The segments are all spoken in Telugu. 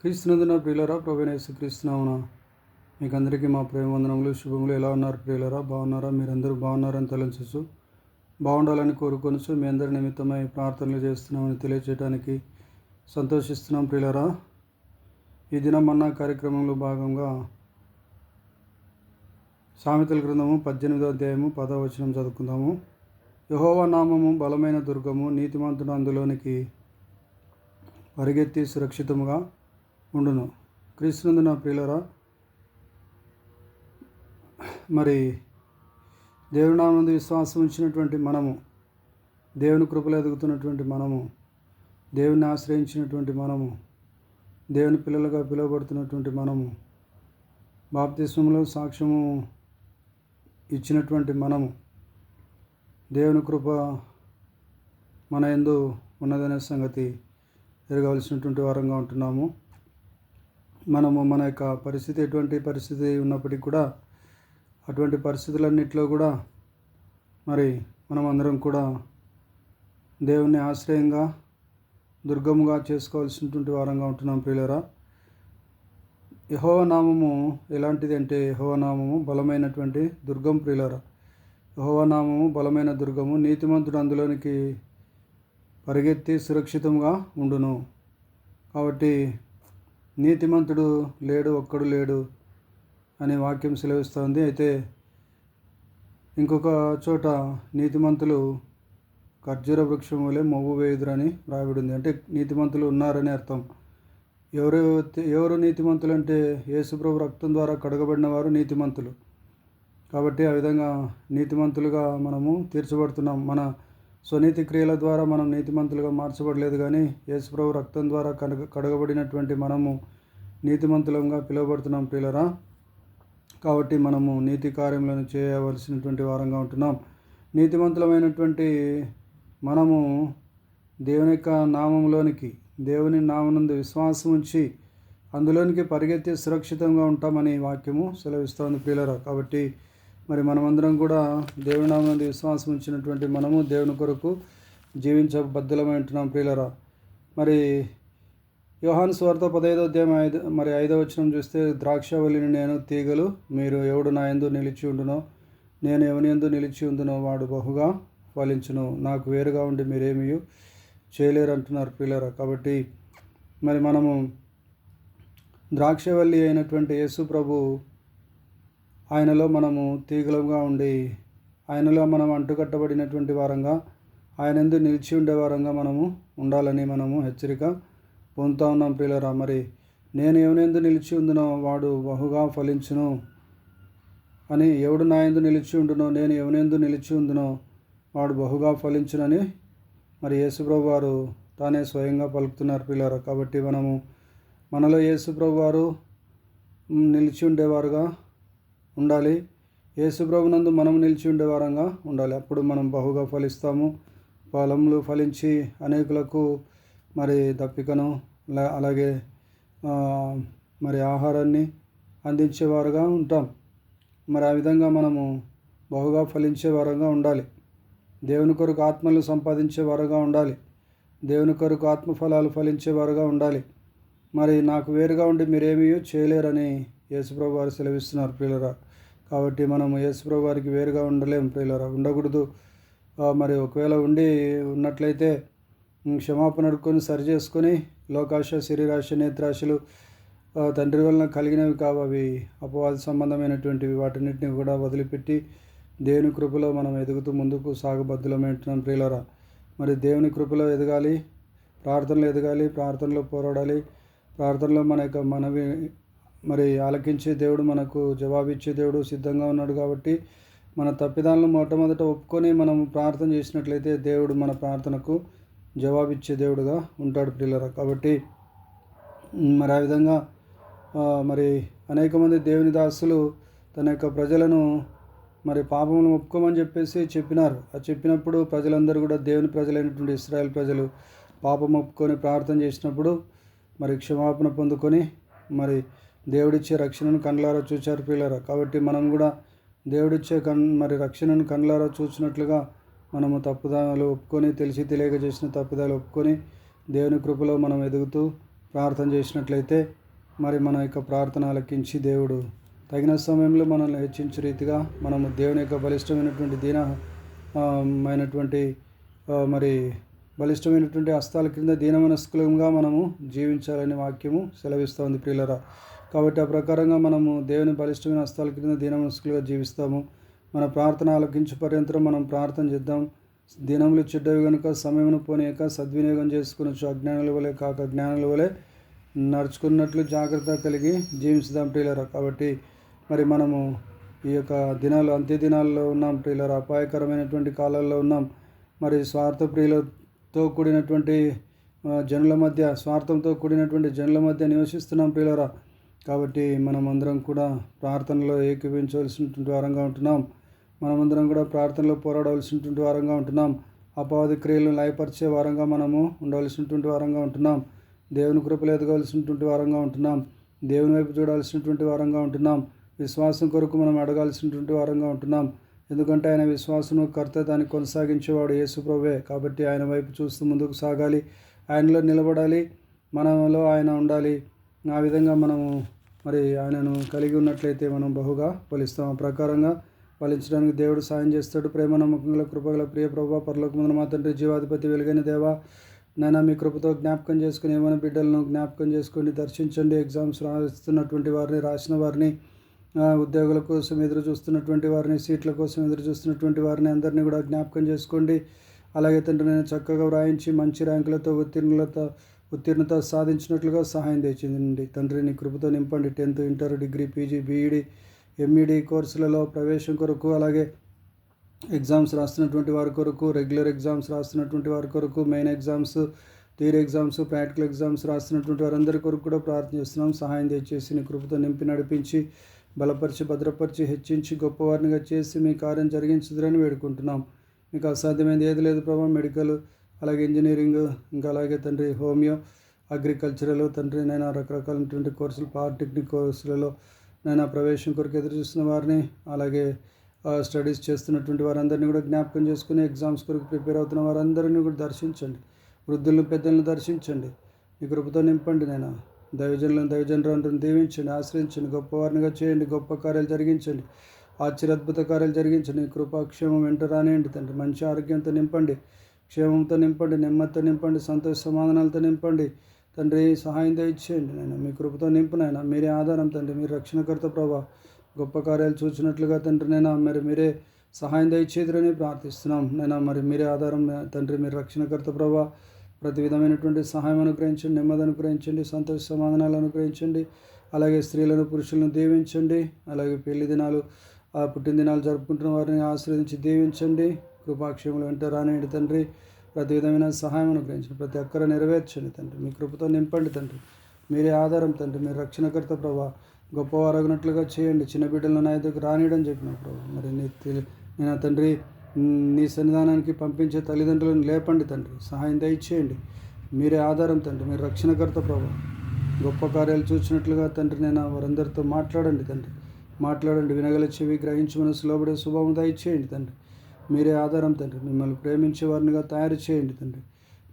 క్రీస్తునందున ప్రియులరా ప్రభునేసు క్రీస్తునామున మీకు అందరికీ మా ప్రేమ వందనములు శుభములు. ఎలా ఉన్నారు ప్రియులరా? బాగున్నారా? మీరందరూ బాగున్నారని తలంచచ్చు బాగుండాలని కోరుకొనచ్చు మీ అందరి నిమిత్తమై ప్రార్థనలు చేస్తున్నామని తెలియజేయడానికి సంతోషిస్తున్నాం ప్రియులరా. ఈ దినం అన్న కార్యక్రమంలో భాగంగా సామెతల గ్రంథము పద్దెనిమిదో అధ్యాయము పదవచనం చదువుకుందాము. యహోవా నామము బలమైన దుర్గము నీతిమంతుడు అందులోనికి పరిగెత్తి సురక్షితముగా ఉండును. క్రీస్తునందు నా ప్రియులరా మరి దేవునామందు విశ్వాసం ఉంచినటువంటి మనము దేవుని కృపలు ఎదుగుతున్నటువంటి మనము దేవుని ఆశ్రయించినటువంటి మనము దేవుని పిల్లలుగా పిలువబడుతున్నటువంటి మనము బాప్తిస్వంలో సాక్ష్యము ఇచ్చినటువంటి మనము దేవుని కృప మన ఎందు ఉన్నదనే సంగతి ఎరగవలసినటువంటి వారంగా ఉంటున్నాము. మనము మన యొక్క పరిస్థితి ఎటువంటి పరిస్థితి ఉన్నప్పటికీ కూడా అటువంటి పరిస్థితులన్నింటిలో కూడా మరి మనం అందరం కూడా దేవుణ్ణి ఆశ్రయంగా దుర్గముగా చేసుకోవాల్సినటువంటి వారంగా ఉంటున్నాం ప్రియులరా. యహోవ నామము ఎలాంటిది అంటే యహోవ నామము బలమైనటువంటి దుర్గం ప్రియులరా. యహోవ నామము బలమైన దుర్గము నీతిమంతుడు అందులోనికి పరిగెత్తి సురక్షితంగా ఉండును. కాబట్టి నీతిమంతుడు లేడు ఒక్కడు లేడు అనే వాక్యం సెలవిస్తోంది. అయితే ఇంకొక చోట నీతిమంతులు ఖర్జూర వృక్షం వలె మొవ్వు వేయుదురని రాయబడింది. అంటే నీతిమంతులు ఉన్నారని అర్థం. ఎవరు ఎవరు నీతిమంతులు అంటే యేసుప్రభు రక్తం ద్వారా కడగబడిన వారు నీతిమంతులు. కాబట్టి ఆ విధంగా నీతిమంతులుగా మనము తీర్చబడుతున్నాం. మన స్వనీతి క్రియల ద్వారా మనం నీతిమంతులుగా మార్చబడలేదు కానీ యేసుప్రభు రక్తం ద్వారా కడగ కడగబడినటువంటి మనము నీతిమంతులంగా పిలువబడుతున్నాం ప్రియులరా. కాబట్టి మనము నీతి కార్యములను చేయవలసినటువంటి వారంగా ఉంటున్నాం. నీతిమంతులమైనటువంటి మనము దేవుని యొక్క నామంలోనికి దేవుని నామనందు విశ్వాసం ఉంచి అందులోనికి పరిగెత్తి సురక్షితంగా ఉంటామని వాక్యము సెలవిస్తోంది ప్రియులరా. కాబట్టి మరి మనమందరం కూడా దేవుని నామనందు విశ్వాసం ఉంచినటువంటి మనము దేవుని కొరకు జీవించబద్ధలమై ఉంటున్నాం ప్రియులరా. మరి యోహాన్ స్వార్థ పదహైదో అధ్యాయం ఐదు మరి ఐదో వచనం చూస్తే ద్రాక్షవల్లిని నేను తీగలు మీరు ఎవడు నా ఎందు నిలిచి ఉండునో నేను ఎవని ఎందు నిలిచి ఉండునో వాడు బహుగా ఫలించును. నాకు వేరుగా ఉండి మీరేమీ చేయలేరు అంటున్నారు ప్రియులరా. కాబట్టి మరి మనము ద్రాక్షవల్లి అయినటువంటి యేసు ప్రభు ఆయనలో మనము తీగలుగా ఉండి ఆయనలో మనం అంటుకట్టబడినటువంటి వారంగా ఆయన ఎందు నిలిచి ఉండే వారంగా మనము ఉండాలని మనము హెచ్చరిక పొందుతా ఉన్నాం ప్రియులరా. మరి నేను ఎవనెందు నిలిచి ఉందునో వాడు బహుగా ఫలించును అని ఎవడు నా ఎందు నిలిచి ఉండునో నేను ఎవనెందు నిలిచి ఉందునో వాడు బహుగా ఫలించునని మరి యేసుప్రభు వారు తానే స్వయంగా పలుకుతున్నారు పిల్లరా కాబట్టి మనము మనలో యేసుప్రభు వారు నిలిచి ఉండేవారుగా ఉండాలి. యేసుప్రభునందు మనం నిలిచి ఉండేవారంగా ఉండాలి. అప్పుడు మనం బహుగా ఫలిస్తాము. ఫలములు ఫలించి అనేకులకు మరి దప్పికను అలాగే మరి ఆహారాన్ని అందించేవారుగా ఉంటాం. మరి ఆ విధంగా మనము బహుగా ఫలించే వారంగా ఉండాలి. దేవుని కొరకు ఆత్మలు సంపాదించే వారుగా ఉండాలి. దేవుని కొరకు ఆత్మఫలాలు ఫలించే వారుగా ఉండాలి. మరి నాకు వేరుగా ఉండి మీరేమీ చేయలేరని యేసుప్రభు వారు సెలవిస్తున్నారు ప్రియులరా. కాబట్టి మనము యేసుప్రభు వారికి వేరుగా ఉండలేం ప్రియులరా. ఉండకూడదు. మరి ఒకవేళ ఉండి ఉన్నట్లయితే క్షమాపణ అడుక్కొని సరి చేసుకొని లోకాశ శరీరాశ నేత్రాశలు తండ్రి వలన కలిగినవి కావు అవి. అపవాద సంబంధమైనటువంటివి వాటన్నిటిని కూడా వదిలిపెట్టి దేవుని కృపలో మనం ఎదుగుతూ ముందుకు సాగబద్దులమైంటున్నాం ప్రియులరా. మరి దేవుని కృపలో ఎదగాలి ప్రార్థనలు ఎదగాలి ప్రార్థనలో పోరాడాలి ప్రార్థనలో మన యొక్క మనవి మరి ఆలకించే దేవుడు మనకు జవాబిచ్చే దేవుడు సిద్ధంగా ఉన్నాడు కాబట్టి మన తప్పిదాలను మొట్టమొదట ఒప్పుకొని మనం ప్రార్థన చేసినట్లయితే దేవుడు మన ప్రార్థనకు జవాబిచ్చే దేవుడుగా ఉంటాడు పిల్లల కాబట్టి మరి ఆ విధంగా మరి అనేక మంది దేవుని దాసులు తన యొక్క ప్రజలను మరి పాపమును ఒప్పుకోమని చెప్పేసి చెప్పినారు. అది చెప్పినప్పుడు ప్రజలందరూ కూడా దేవుని ప్రజలైనటువంటి ఇస్రాయల్ ప్రజలు పాపం ఒప్పుకొని ప్రార్థన చేసినప్పుడు మరి క్షమాపణ పొందుకొని మరి దేవుడిచ్చే రక్షణను కండ్లారా చూచారు పిల్లరా. కాబట్టి మనం కూడా దేవుడిచ్చే కన్ మరి రక్షణను కండ్లారా చూసినట్లుగా మనము తప్పుదాలు ఒప్పుకొని తెలిసి తెలియక చేసిన తప్పుదాలు ఒప్పుకొని దేవుని కృపలో మనం ఎదుగుతూ ప్రార్థన చేసినట్లయితే మరి మన యొక్క ప్రార్థన ఆలకించి దేవుడు తగిన సమయంలో మనల్ని హెచ్చించే రీతిగా మనము దేవుని యొక్క బలిష్టమైనటువంటి దీన మైనటువంటి మరి బలిష్టమైనటువంటి హస్తాల క్రింద దీనమనస్కులంగా మనము జీవించాలని వాక్యము సెలవిస్తోంది ప్రియులరా. కాబట్టి ఆ ప్రకారంగా మనము దేవుని బలిష్టమైన హస్తాల క్రింద దీనమనస్కులుగా జీవిస్తాము. మన ప్రార్థన ఆలకించు పర్యంతరం మనం ప్రార్థన చేద్దాం. దినములు చెడ్డవి కనుక సమయమును పోనీయక సద్వినియోగం చేసుకునొచ్చు అజ్ఞానుల వలె కాక జ్ఞానుల వలె నడుచుకున్నట్లు జాగ్రత్త కలిగి జీవించుదాం ప్రియులరా. కాబట్టి మరి మనము ఈ యొక్క దినాలు అంత్య దినాల్లో ఉన్నాం ప్రియులరా. అపాయకరమైనటువంటి కాలాల్లో ఉన్నాం. మరి స్వార్థ ప్రియులతో కూడినటువంటి జనుల మధ్య స్వార్థంతో కూడినటువంటి జనుల మధ్య నివసిస్తున్నాం ప్రియులరా. కాబట్టి మనమందరం కూడా ప్రార్థనలో ఏకీభించవలసినటువంటి వారంగా ఉంటున్నాం. మనమందరం కూడా ప్రార్థనలో పోరాడవలసినటువంటి వారంగా ఉంటున్నాం. అపవాది క్రియలను లయపరిచే వారంగా మనము ఉండవలసినటువంటి వారంగా ఉంటున్నాం. దేవుని కృపలు ఎదగవలసినటువంటి వారంగా ఉంటున్నాం. దేవుని వైపు చూడాల్సినటువంటి వారంగా ఉంటున్నాం. విశ్వాసం కొరకు మనం అడగాల్సినటువంటి వారంగా ఉంటున్నాం. ఎందుకంటే ఆయన విశ్వాసము కర్త దాన్ని కొనసాగించేవాడు యేసుప్రభే కాబట్టి ఆయన వైపు చూస్తూ ముందుకు సాగాలి. ఆయనలో నిలబడాలి. మనలో ఆయన ఉండాలి. ఆ విధంగా మనము మరి ఆయనను కలిగి ఉన్నట్లయితే మనం బహుగా ఫలిస్తాం. ఆ ప్రకారంగా ఫలించడానికి దేవుడు సాయం చేస్తాడు. ప్రేమ నమ్మకంగా కృపగల ప్రియ ప్రభా పరలోకముందు మా తండ్రి జీవాధిపతి వెలుగైన దేవా నైనా మీ కృపతో జ్ఞాపకం చేసుకుని ఏమైనా బిడ్డలను జ్ఞాపకం చేసుకొని దర్శించండి. ఎగ్జామ్స్ రాస్తున్నటువంటి వారిని రాసిన వారిని ఉద్యోగుల కోసం ఎదురు చూస్తున్నటువంటి వారిని సీట్ల కోసం ఎదురు చూస్తున్నటువంటి వారిని అందరినీ కూడా జ్ఞాపకం చేసుకోండి. అలాగే తండ్రి నేను చక్కగా వ్రాయించి మంచి ర్యాంకులతో ఉత్తీర్ణులతో ఉత్తీర్ణత సాధించినట్లుగా సహాయం తెచ్చింది తండ్రిని కృపతో నింపండి. Tenth inter degree PG BEd MEd కోర్సులలో ప్రవేశం కొరకు అలాగే ఎగ్జామ్స్ రాస్తున్నటువంటి వారి కొరకు రెగ్యులర్ ఎగ్జామ్స్ రాస్తున్నటువంటి వారి కొరకు main exams theory exams practical exams రాస్తున్నటువంటి వారందరి కొరకు కూడా ప్రార్థన చేస్తున్నాం. సహాయం దయచేసి నీ కృపతో నింపి నడిపించి బలపరిచి భద్రపరిచి హెచ్చించి గొప్పవారినిగా చేసి మీ కార్యం జరిగించదురని వేడుకుంటున్నాం. మీకు అసాధ్యమైనది ఏది లేదు ప్రభావ మెడికల్ అలాగే ఇంజనీరింగ్ ఇంకా అలాగే తండ్రి హోమియో అగ్రికల్చరల్ తండ్రి నైనా రకరకాలైనటువంటి కోర్సులు పాలిటెక్నిక్ కోర్సులలో నైనా ప్రవేశం కొరకు ఎదురు చూస్తున్న వారిని అలాగే స్టడీస్ చేస్తున్నటువంటి వారందరినీ కూడా జ్ఞాపకం చేసుకుని ఎగ్జామ్స్ కొరకు ప్రిపేర్ అవుతున్న వారందరినీ కూడా దర్శించండి. వృద్ధులను పెద్దలను దర్శించండి. మీ కృపతో నింపండి నేను. దైవజనులను దైవజనులను దీవించండి ఆశ్రయించండి గొప్పవారినిగా చేయండి గొప్ప కార్యాలు జరిగించండి ఆశ్చర్యద్భుత కార్యాలు జరిగించండి. కృపాక్షేమం వెంట రానియండి తండ్రి. మంచి ఆరోగ్యంతో నింపండి. క్షేమంతో నింపండి నెమ్మదితో నింపండి సంతోష సమాధానాలతో నింపండి. తండ్రి సహాయం దయచేయండి నేను మీ కృపతో నింపునైనా మీరే ఆధారం తండ్రి మీరు రక్షణకర్త ప్రభా. గొప్ప కార్యాలు చూసినట్లుగా తండ్రి నేను మరి మీరే సహాయం దయచేదురని ప్రార్థిస్తున్నాం నేను మరి మీరే ఆధారం తండ్రి మీరు రక్షణకర్త ప్రభా. ప్రతి విధమైనటువంటి సహాయం అనుగ్రహించండి నెమ్మది అనుగ్రహించండి సంతోష సమాధానాలు అనుగ్రహించండి. అలాగే స్త్రీలను పురుషులను దీవించండి. అలాగే పెళ్ళి దినాలు ఆ పుట్టినదినాలు జరుపుకుంటున్న వారిని ఆశ్రయించి దీవించండి. కృపాక్షేములు వెంట రానియండి తండ్రి. ప్రతి విధమైన సహాయం అనుగ్రహించండి. ప్రతి ఒక్కరు నెరవేర్చండి తండ్రి. మీ కృపతో నింపండి తండ్రి. మీరే ఆధారం తండ్రి. మీరు రక్షణకర్త ప్రభా. గొప్పవారగినట్లుగా చేయండి. చిన్న బిడ్డలను నా ఎదురుకు రానియడం చెప్పిన ప్రభు. మరి నీ నేను తండ్రి నీ సన్నిధానానికి పంపించే తల్లిదండ్రులను లేపండి తండ్రి. సహాయం దయచేయండి. మీరే ఆధారం తండ్రి. మీరు రక్షణకర్త ప్రభు. గొప్ప కార్యాలు చూసినట్లుగా తండ్రి నేను వారందరితో మాట్లాడండి తండ్రి. మాట్లాడండి. వినగల చెవి గ్రహించి మనసు లోబడే శుభం దయచేయండి తండ్రి. మీరే ఆధారం తండ్రి. మిమ్మల్ని ప్రేమించే వారినిగా తయారు చేయండి తండ్రి.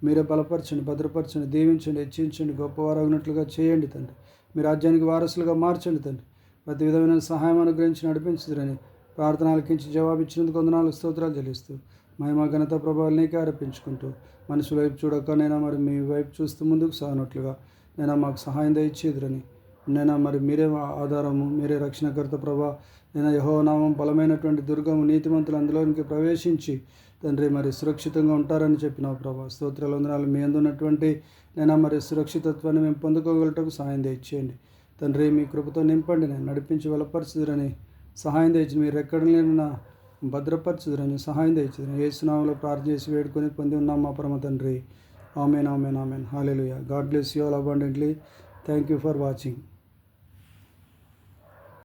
మీరే బలపరచండి భద్రపరచండి దీవించండి హెచ్చించండి గొప్పవారగినట్లుగా చేయండి తండ్రి. మీ రాజ్యానికి వారసులుగా మార్చండి తండ్రి. ప్రతి విధమైన సహాయం అనుగ్రహించి నడిపించుదురని ప్రార్థన ఆలకించి జవాబిచ్చినందుకు వందనాలు స్తోత్రాలు చెల్లిస్తూ మహిమ ఘనత ప్రభావాలు నీకే ఆరోపించుకుంటూ మనుషుల వైపు చూడక నేను మరి మీ వైపు చూస్తూ ముందుకు సాగినట్లుగా నేను మాకు సహాయం దయచేదురని నేను మరి మీరే ఆధారము మీరే రక్షణకర్త ప్రభా. నేను యహోనామం బలమైనటువంటి దుర్గము నీతిమంతులు అందులోనికి ప్రవేశించి తండ్రి మరి సురక్షితంగా ఉంటారని చెప్పిన ప్రభా. స్తోత్రాలు వందనాలు. మీ అందున్నటువంటి నేను మరి సురక్షితత్వాన్ని మేము పొందుకోగలటకు సహాయం తెచ్చేయండి తండ్రి మీ కృపతో నింపండి. నేను నడిపించి బలపరచుదురని సహాయం దయచి మీరు ఎక్కడ నా భద్రపరచుదురని సహాయం దయచుదురని ఏసునామంలో ప్రార్థన చేసి వేడుకొని పొంది ఉన్నాం మా పరమ తండ్రి. Amen amen amen. Hallelujah God bless you all abundantly. Thank you for watching.